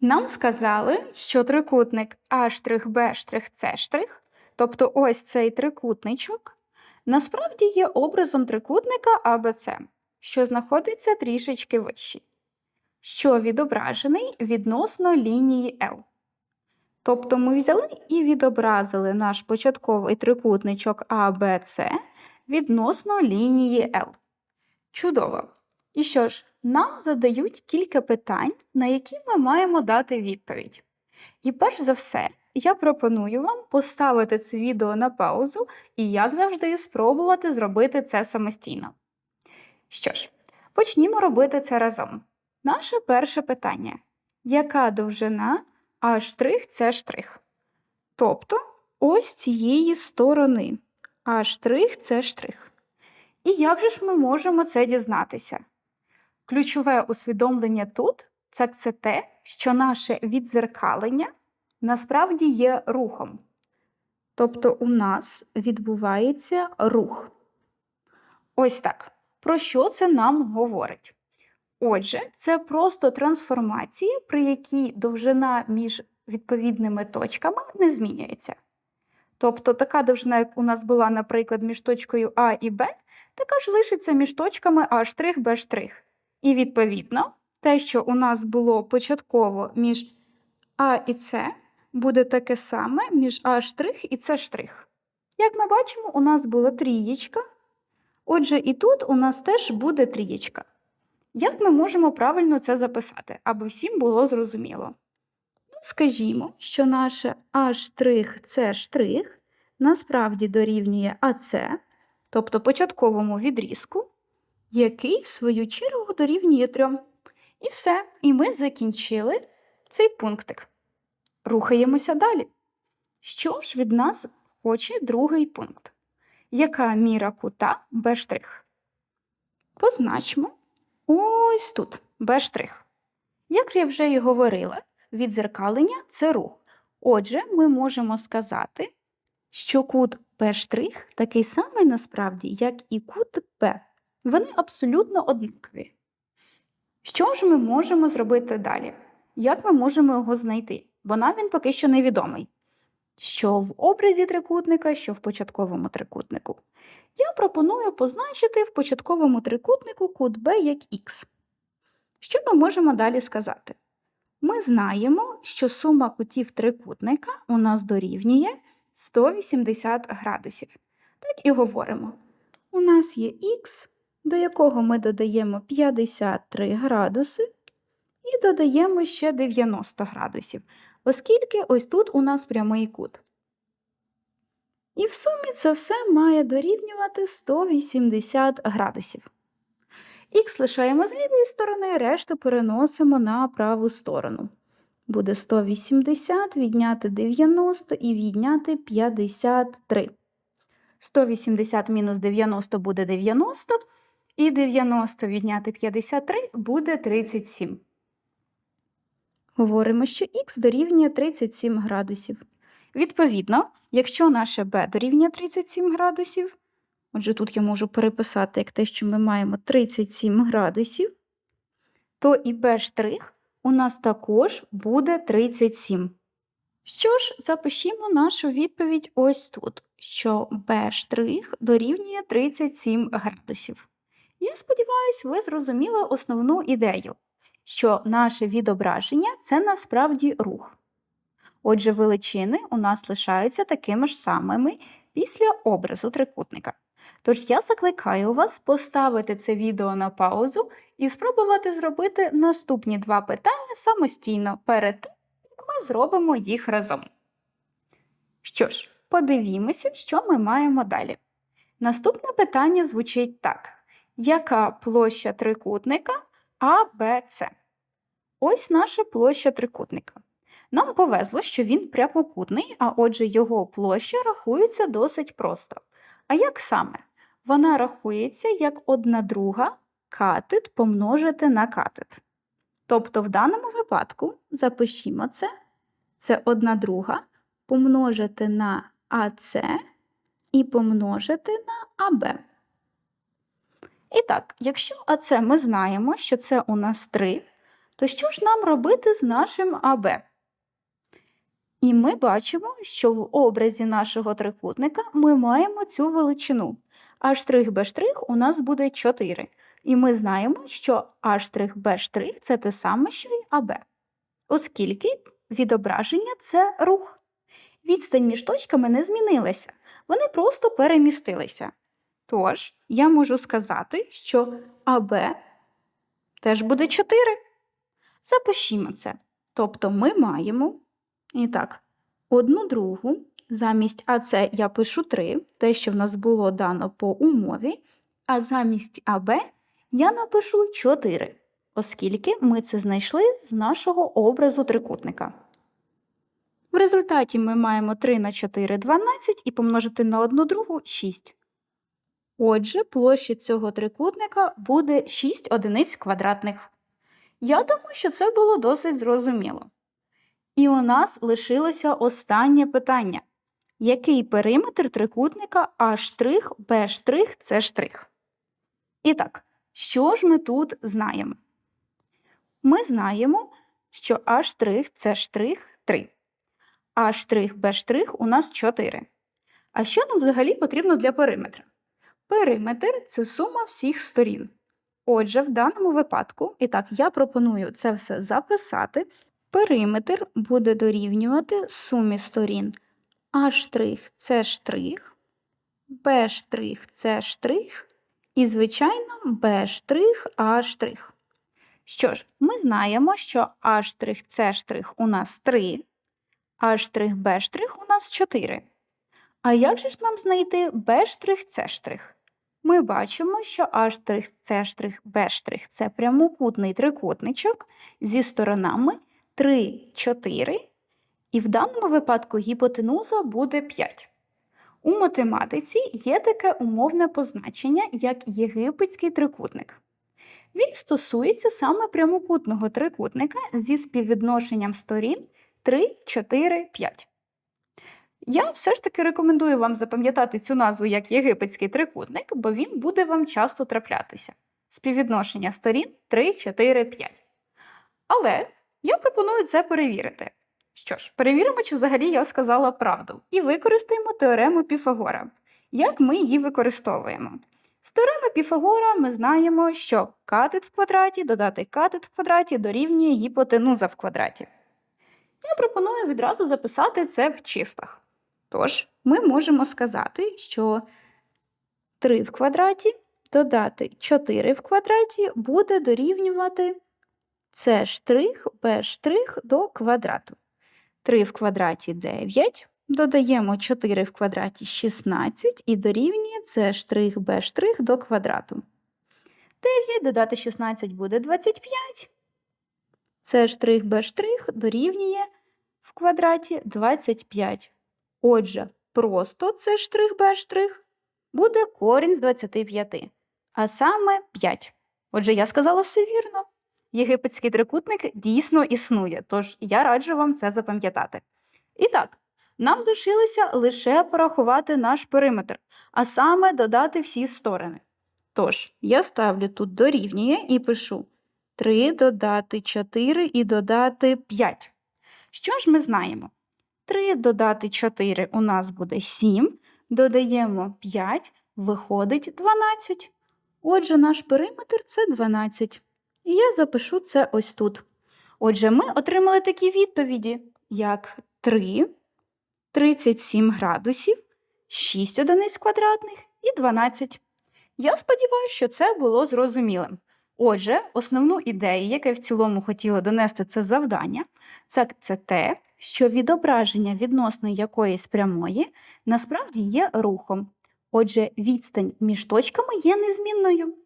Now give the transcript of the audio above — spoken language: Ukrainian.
Нам сказали, що трикутник А'Б'С', тобто ось цей трикутничок, насправді є образом трикутника АБЦ, що знаходиться трішечки вищий, що відображений відносно лінії L. Тобто ми взяли і відобразили наш початковий трикутничок АБЦ відносно лінії L. Чудово! І що ж, нам задають кілька питань, на які ми маємо дати відповідь. І перш за все, я пропоную вам поставити це відео на паузу і, як завжди, спробувати зробити це самостійно. Що ж, почнімо робити це разом. Наше перше питання: яка довжина А'' штрих? Тобто ось цієї сторони А'' І як же ж ми можемо це дізнатися? Ключове усвідомлення тут це, це те, що наше відзеркалення насправді є рухом. Тобто у нас відбувається рух. Ось так. Про що це нам говорить? Отже, це просто трансформації, при якій довжина між відповідними точками не змінюється. Тобто така довжина, як у нас була, наприклад, між точкою А і Б, така ж лишиться між точками А', Б'. І відповідно, те, що у нас було початково між А і С, буде таке саме між А' і С'. Як ми бачимо, у нас була трієчка. Отже, і тут у нас теж буде трієчка. Як ми можемо правильно це записати, аби всім було зрозуміло? Ну, скажімо, що наше А', насправді дорівнює АС, тобто початковому відрізку, який, в свою чергу, дорівнює 3. І все. І ми закінчили цей пунктик. Рухаємося далі. Що ж від нас хоче другий пункт? Яка міра кута Б'? Позначмо ось тут Б'. Як я вже і говорила, відзеркалення це рух. Отже, ми можемо сказати, що кут Б' такий самий насправді, як і кут Б. Вони абсолютно однакові. Що ж ми можемо зробити далі? Як ми можемо його знайти? Бо нам він поки що невідомий. Що в образі трикутника, що в початковому трикутнику. Я пропоную позначити в початковому трикутнику кут Б як Х. Що ми можемо далі сказати? Ми знаємо, що сума кутів трикутника у нас дорівнює 180 градусів. Так і говоримо. У нас є х, до якого ми додаємо 53 градуси, і додаємо ще 90 градусів, оскільки ось тут у нас прямий кут. І в сумі це все має дорівнювати 180 градусів. Х лишаємо з лівої сторони, решту переносимо на праву сторону. Буде 180 відняти 90 і відняти 53. 180 мінус 90 буде 90, і 90 відняти 53 буде 37. Говоримо, що х дорівнює 37 градусів. Відповідно, якщо наше b дорівнює 37 градусів, отже, тут я можу переписати як те, що ми маємо 37 градусів, то і b' у нас також буде 37. Що ж, запишімо нашу відповідь ось тут, що b' дорівнює 37 градусів. Я сподіваюся, ви зрозуміли основну ідею, що наше відображення це насправді рух. Отже, величини у нас лишаються такими ж самими після образу трикутника. Тож я закликаю вас поставити це відео на паузу і спробувати зробити наступні два питання самостійно перед тим, як ми зробимо їх разом. Що ж, подивімося, що ми маємо далі. Наступне питання звучить так: яка площа трикутника АБЦ? Ось наша площа трикутника. Нам повезло, що він прямокутний, а отже, його площа рахується досить просто. А як саме? Вона рахується як одна друга катет помножити на катет. Тобто, в даному випадку запишімо це, це одна друга помножити на АС і помножити на АБ. І так, якщо АС ми знаємо, що це у нас 3, То що ж нам робити з нашим АБ? І ми бачимо, що в образі нашого трикутника ми маємо цю величину. А штрих Б штрих у нас буде 4. І ми знаємо, що А штрих Б штрих це те саме, що й АБ. Оскільки відображення це рух. Відстань між точками не змінилася, вони просто перемістилися. Тож, я можу сказати, що АБ теж буде 4. Запишімо це. Тобто ми маємо і так, одну другу, замість АЦ я пишу 3, те, що в нас було дано по умові, а замість АБ я напишу 4, оскільки ми це знайшли з нашого образу трикутника. В результаті ми маємо 3 на 4 – 12 і помножити на одну другу 6. Отже, площа цього трикутника буде 6 одиниць квадратних. Я думаю, що це було досить зрозуміло. І у нас лишилося останнє питання. Який периметр трикутника А штрих, Б штрих, С штрих? І так, що ж ми тут знаємо? Ми знаємо, що А штрих, С 3. А штрих, Б у нас 4. А що нам взагалі потрібно для периметра? Периметр це сума всіх сторін. Отже, в даному випадку, і так, я пропоную це все записати. Периметр буде дорівнювати сумі сторін А С штрих, Б С штрих і, звичайно, Б А. Що ж, ми знаємо, що А С у нас 3, А Б у нас 4. А як же ж нам знайти Б С? Ми бачимо, що штрих це прямокутний трикутничок зі сторонами 3, 4, і в даному випадку гіпотенуза буде 5. У математиці є таке умовне позначення, як єгипетський трикутник. Він стосується саме прямокутного трикутника зі співвідношенням сторін 3, 4, 5. Я все ж таки рекомендую вам запам'ятати цю назву як єгипетський трикутник, бо він буде вам часто траплятися. Співвідношення сторін 3, 4, 5. Але я пропоную це перевірити. Що ж, перевіримо, чи взагалі я сказала правду, і використаємо теорему Піфагора. Як ми її використовуємо? З теореми Піфагора ми знаємо, що катет в квадраті додати катет в квадраті дорівнює гіпотенуза в квадраті. Я пропоную відразу записати це в числах. Тож, ми можемо сказати, що 3 в квадраті додати 4 в квадраті буде дорівнювати С до квадрату. 3 в квадраті 9, додаємо 4 в квадраті 16 і дорівнює С до квадрату. 9 додати 16 буде 25. С дорівнює в квадраті 25. Отже, просто С штрих, Б штрих буде корінь з 25, а саме 5. Отже, я сказала все вірно. Єгипетський трикутник дійсно існує, тож я раджу вам це запам'ятати. І так, нам лишилося лише порахувати наш периметр, а саме додати всі сторони. Тож, я ставлю тут дорівнює і пишу 3 додати 4 і додати 5. Що ж ми знаємо? 3 додати 4 у нас буде 7, додаємо 5, виходить 12. Отже, наш периметр це 12. І я запишу це ось тут. Отже, ми отримали такі відповіді, як 3, 37 градусів, 6 одиниць квадратних і 12. Я сподіваюся, що це було зрозумілим. Отже, основну ідею, яке в цілому хотіла донести це завдання, це, це те, що відображення відносно якоїсь прямої насправді є рухом. Отже, відстань між точками є незмінною.